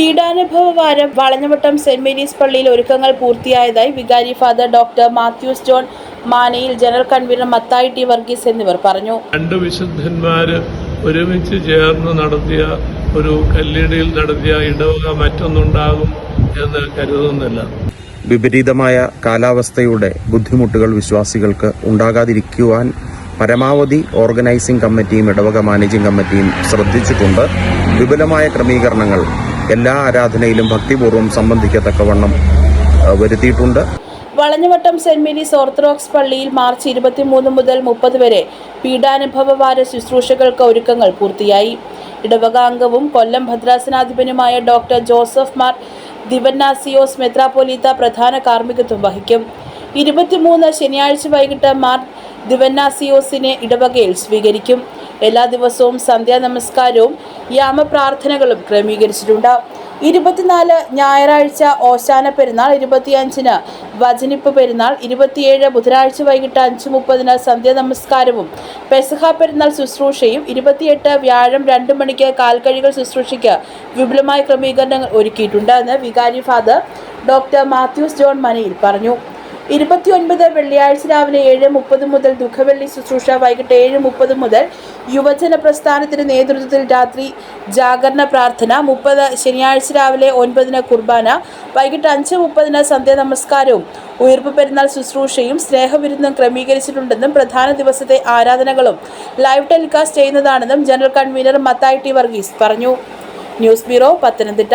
പീഡാനുഭവ വാരം Valanjavattom saint Mary's പള്ളിയിൽ ഒരുക്കങ്ങൾ പൂർത്തിയായതായി വികാരി father doctor Mathews John Manayil general convener Mathai T Varghese എന്നിവർ പറഞ്ഞു. രണ്ട് വിശുദ്ധന്മാര് ഒരുമിച്ച് ചേർന്ന് നടത്തിയ ഒരു കല്ലിടിയിൽ നടത്തിയ ഇടവക മറ്റൊന്നുണ്ടാകും എന്ന് കരുതുന്നില്ല. വിപരീതമായ കാലാവസ്ഥയുടെ ബുദ്ധിമുട്ടുകൾ വിശ്വാസികൾക്ക് ഉണ്ടാകാതിരിക്കുവാൻ പരമാവധി ഓർഗനൈസിംഗ് കമ്മിറ്റിയും ഇടവക മാനേജിംഗ് കമ്മിറ്റിയും ശ്രദ്ധിച്ചിട്ടുണ്ട് വിപുലമായ ക്രമീകരണങ്ങൾ എല്ലാ ആരാധനയിലും ഭക്തിപൂർവം സംബന്ധിക്കത്തക്കവണ്ണം വരുത്തിയിട്ടുണ്ട്. വളഞ്ഞവട്ടം സെന്റ് മേരീസ് ഓർത്തഡോക്സ് പള്ളിയിൽ മാർച്ച് ഇരുപത്തിമൂന്ന് മുതൽ മുപ്പത് വരെ പീഡാനുഭവ വാര ശുശ്രൂഷകൾക്ക് ഒരുക്കങ്ങൾ പൂർത്തിയായി. ഇടവക അംഗവും കൊല്ലം ഭദ്രാസനാധിപനുമായ ഡോക്ടർ ജോസഫ് മാർ ദിവന്നാസിയോസ് മെത്രാപോലീത്ത പ്രധാന കാർമ്മികത്വം വഹിക്കും. ഇരുപത്തിമൂന്ന് ശനിയാഴ്ച വൈകിട്ട് മാർ ദിവന്നാസിയോസിനെ ഇടവകയിൽ സ്വീകരിക്കും. എല്ലാ ദിവസവും സന്ധ്യാ നമസ്കാരവും യാമപ്രാർത്ഥനകളും ക്രമീകരിച്ചിട്ടുണ്ട്. ഇരുപത്തിനാല് ഞായറാഴ്ച ഓശാന പെരുന്നാൾ ഇരുപത്തിയഞ്ചിന് വചനിപ്പ് പെരുന്നാൾ ഇരുപത്തിയേഴ് ബുധനാഴ്ച വൈകിട്ട് അഞ്ച് മുപ്പതിന് സന്ധ്യാ നമസ്കാരവും പെസഹ പെരുന്നാൾ ശുശ്രൂഷയും ഇരുപത്തിയെട്ട് വ്യാഴം രണ്ട് മണിക്ക് കാൽക്കഴികൾ ശുശ്രൂഷയ്ക്ക് വിപുലമായ ക്രമീകരണങ്ങൾ ഒരുക്കിയിട്ടുണ്ട് എന്ന് വികാരി father doctor Mathews John Manayil പറഞ്ഞു. ഇരുപത്തിയൊൻപത് വെള്ളിയാഴ്ച രാവിലെ ഏഴ് മുപ്പത് മുതൽ ദുഃഖവെള്ളി ശുശ്രൂഷ വൈകിട്ട് ഏഴ് മുപ്പത് മുതൽ യുവജന പ്രസ്ഥാനത്തിന്റെ നേതൃത്വത്തിൽ രാത്രി ജാഗരണ പ്രാർത്ഥന മുപ്പത് ശനിയാഴ്ച രാവിലെ ഒൻപതിന് കുർബാന വൈകിട്ട് അഞ്ച് മുപ്പതിന് സന്ധ്യ നമസ്കാരവും ഉയർപ്പ് പെരുന്നാൾ ശുശ്രൂഷയും സ്നേഹവിരുന്നും ക്രമീകരിച്ചിട്ടുണ്ടെന്നും പ്രധാന ദിവസത്തെ ആരാധനകളും live telecast ചെയ്യുന്നതാണെന്നും general convener Mathai T Varghese പറഞ്ഞു. News bureau Pathanamthitta.